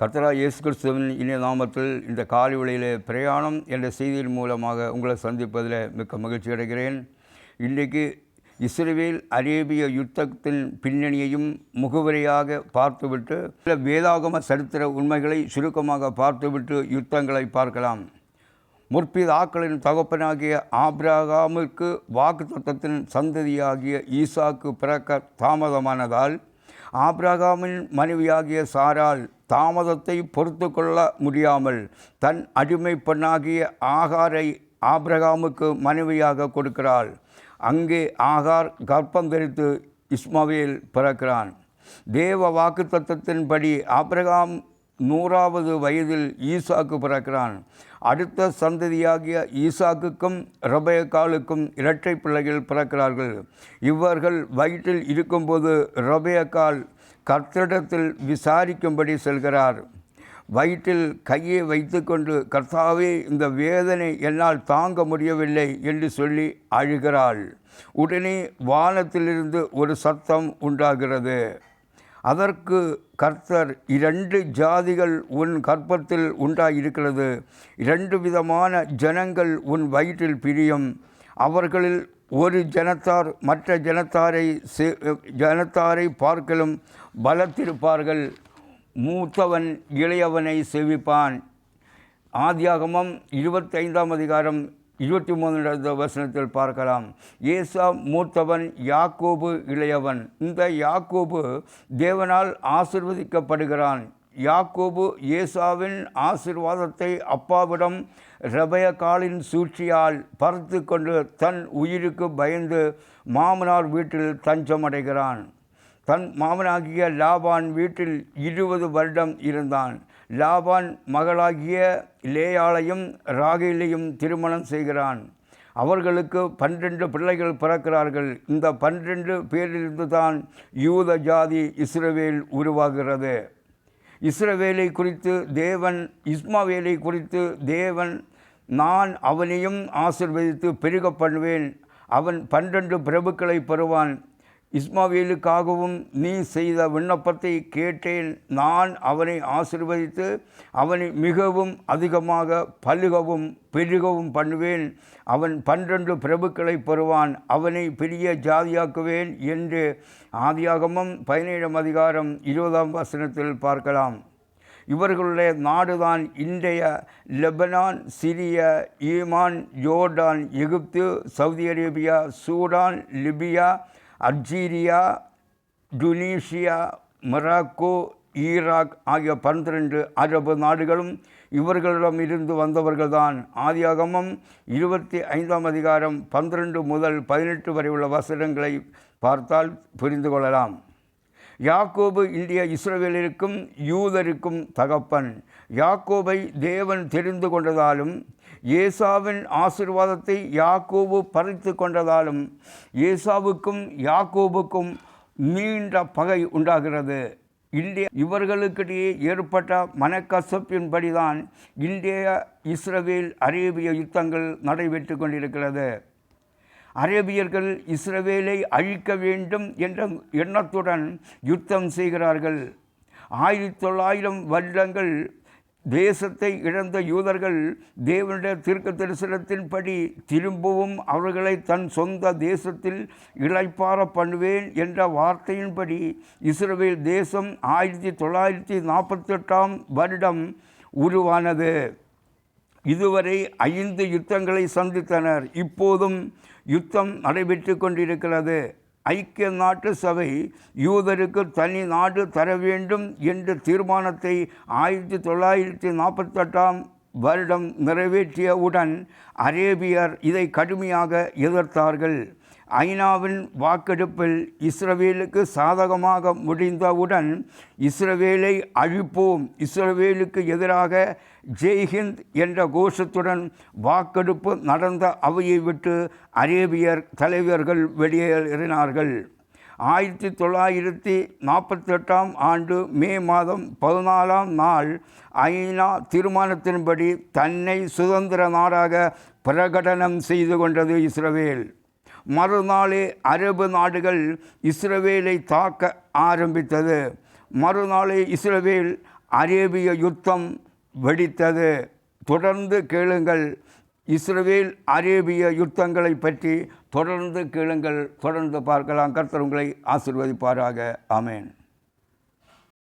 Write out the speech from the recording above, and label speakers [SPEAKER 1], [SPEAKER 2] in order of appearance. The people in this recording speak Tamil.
[SPEAKER 1] கர்த்தரா இயேசு கிறிஸ்துவின் இனிய நாமத்தில் இந்த காலை வேளையிலே பிரயாணம் என்ற செய்தியின் மூலமாக உங்களை சந்திப்பதில் மிக்க மகிழ்ச்சி அடைகிறேன். இன்றைக்கு இஸ்ரேல் அரேபிய யுத்தத்தின் பின்னணியையும் முகவரியாக பார்த்துவிட்டு சில வேதாகம சரித்திர உண்மைகளை சுருக்கமாக பார்த்துவிட்டு யுத்தங்களை பார்க்கலாம். முற்பிதாக்களின் தகப்பனாகிய ஆப்ராகாமிற்கு வாக்குத்தத்தத்தின் சந்ததியாகிய ஈசாக்கு பிறக்க தாமதமானதால் ஆப்ரகாமின் மனைவியாகிய சாரால் தாமதத்தை பொறுத்து கொள்ள முடியாமல் தன் அடிமை பெண்ணாகிய ஆகாரை ஆப்ரகாமுக்கு மனைவியாக கொடுக்கிறாள். அங்கே ஆகார் கர்ப்பம் தரித்து இஸ்மவேல் பிறக்கிறான். தேவ வாக்குத்தின்படி ஆப்ரகாம் நூறாவது வயதில் ஈசாக்கு பிறக்கிறான். அடுத்த சந்ததியாகிய ஈசாக்குக்கும் ரபேக்காலுக்கும் இரட்டை பிள்ளைகள் பிறக்கிறார்கள். இவர்கள் வயிற்றில் இருக்கும்போது ரபேக்கால் கர்த்தரிடத்தில் விசாரிக்கும்படி செல்கிறார். வயிற்றில் கையை வைத்துக்கொண்டு கர்த்தாவே இந்த வேதனை என்னால் தாங்க முடியவில்லை என்று சொல்லி அழுகிறாள். உடனே வானத்திலிருந்து ஒரு சத்தம் உண்டாகிறது. அதற்கு கர்த்தர் இரண்டு ஜாதிகள் உன் கற்பத்தில் உண்டாயிருக்கிறது. இரண்டு விதமான ஜனங்கள் உன் வயிற்றில் பிரியும். அவர்களில் ஒரு ஜனத்தார் மற்ற ஜனத்தாரை செ- ஜனத்தாரை பார்க்கலும் பலத்திருப்பார்கள். மூத்தவன் இளையவனை செவிப்பான். ஆதியாகமம் இருபத்தைந்தாம் அதிகாரம் இருபத்தி மூணாவது வசனத்தில் பார்க்கலாம். ஏசா மூத்தவன் யாக்கோபு இளையவன். இந்த யாக்கோபு தேவனால் ஆசிர்வதிக்கப்படுகிறான். யாக்கோபு ஏசாவின் ஆசிர்வாதத்தை அப்பாவிடம் ரபயக்காலின் சூழ்ச்சியால் பறத்து கொண்டு தன் உயிருக்கு பயந்து மாமனார் வீட்டில் தஞ்சமடைகிறான். தன் மாமனாகிய லாபான் வீட்டில் இருபது வருடம் இருந்தான். லாபான் மகளாகிய லேயாளையும் ராகேலையும் திருமணம் செய்கிறான். அவர்களுக்கு பன்னிரண்டு பிள்ளைகள் பிறக்கிறார்கள். இந்த பன்னிரண்டு பேரிலிருந்து தான் யூத ஜாதி இஸ்ரவேல் உருவாகிறது. இஸ்ரவேலை குறித்து தேவன் இஸ்மாவேலை குறித்து தேவன் நான் அவனையும் ஆசிர்வதித்து பெருக பண்ணுவேன். அவன் பன்னிரண்டு பிரபுக்களை பெறுவான். இஸ்மாவேலுக்காகவும் நீ செய்த விண்ணப்பத்தை கேட்டேன் நான் அவனை ஆசிர்வதித்து அவனை மிகவும் அதிகமாக பலுகவும் பெருகவும் பண்ணுவேன். அவன் பன்னிரண்டு பிரபுக்களை பெறுவான். அவனை பெரிய ஜாதியாக்குவேன் என்று ஆதியாகமம் பதினேழாம் அதிகாரம் இருபதாம் வசனத்தில் பார்க்கலாம். இவர்களுடைய நாடுதான் இன்றைய Lebanon Syria Yemen Jordan Egypt Saudi Arabia Sudan Libya Algeria Tunisia Morocco Iraq ஆகிய பன்னிரண்டு அரபு நாடுகளும் இவர்களிடம் இருந்து வந்தவர்கள்தான். ஆதியாகமம் இருபத்தி ஐந்தாம் அதிகாரம் பன்னிரண்டு முதல் பதினெட்டு வரை உள்ள வசனங்களை பார்த்தால் புரிந்து கொள்ளலாம். யாக்கோபு இந்திய இஸ்ரவேலருக்கும் யூதருக்கும் தகப்பன். யாக்கோபை தேவன் தெரிந்து கொண்டதாலும் ஏசாவின் ஆசிர்வாதத்தை யாக்கோபு பறித்து கொண்டதாலும் ஏசாவுக்கும் யாக்கோபுக்கும் நீண்ட பகை உண்டாகிறது. இந்திய இவர்களுக்கிடையே ஏற்பட்ட மனக்கசப்பின்படிதான் இந்திய இஸ்ரவேல் அரேபிய யுத்தங்கள் நடைபெற்று கொண்டிருக்கிறது. அரேபியர்கள் இஸ்ரவேலை அழிக்க வேண்டும் என்ற எண்ணத்துடன் யுத்தம் செய்கிறார்கள். ஆயிரத்தி தொள்ளாயிரம் வருடங்கள் தேசத்தை இழந்த யூதர்கள் தேவனுடைய தீர்க்க தரிசனத்தின்படி திரும்பவும் அவர்களை தன் சொந்த தேசத்தில் இழைப்பார பண்ணுவேன் என்ற வார்த்தையின்படி இஸ்ரேல் தேசம் ஆயிரத்தி தொள்ளாயிரத்தி நாற்பத்தெட்டாம் வருடம் உருவானது. இதுவரை ஐந்து யுத்தங்களை சந்தித்தனர். இப்போதும் யுத்தம் நடைபெற்று கொண்டிருக்கிறது. ஐக்கிய நாட்டு சபை யூதருக்கு தனி நாடு தர வேண்டும் என்ற தீர்மானத்தை ஆயிரத்தி தொள்ளாயிரத்தி நாற்பத்தெட்டாம் வருடம் நிறைவேற்றியவுடன் அரேபியர் இதை கடுமையாக எதிர்த்தார்கள். ஐநாவின் வாக்கெடுப்பில் இஸ்ரவேலுக்கு சாதகமாக முடிந்தவுடன் இஸ்ரவேலை அழிப்போம். இஸ்ரவேலுக்கு எதிராக ஜெய்ஹிந்த் என்ற கோஷத்துடன் வாக்கெடுப்பு நடந்த அவையை விட்டு அரேபியர் தலைவர்கள் வெளியேறினார்கள். ஆயிரத்தி தொள்ளாயிரத்தி நாற்பத்தெட்டாம் ஆண்டு மே மாதம் பதினாலாம் நாள் ஐநா தீர்மானத்தின்படி தன்னை சுதந்திர நாடாக பிரகடனம் செய்து கொண்டது இஸ்ரவேல். மறுநாளே அரபு நாடுகள் இஸ்ரவேலை தாக்க ஆரம்பித்தது. மறுநாளே இஸ்ரவேல் அரேபிய யுத்தம் வெடித்தது. தொடர்ந்து கேளுங்கள். இஸ்ரவேல் அரேபிய யுத்தங்களை பற்றி தொடர்ந்து கேளுங்கள். தொடர்ந்து பார்க்கலாம். கர்த்தர் உங்களை ஆசிர்வதிப்பாராக. ஆமேன்.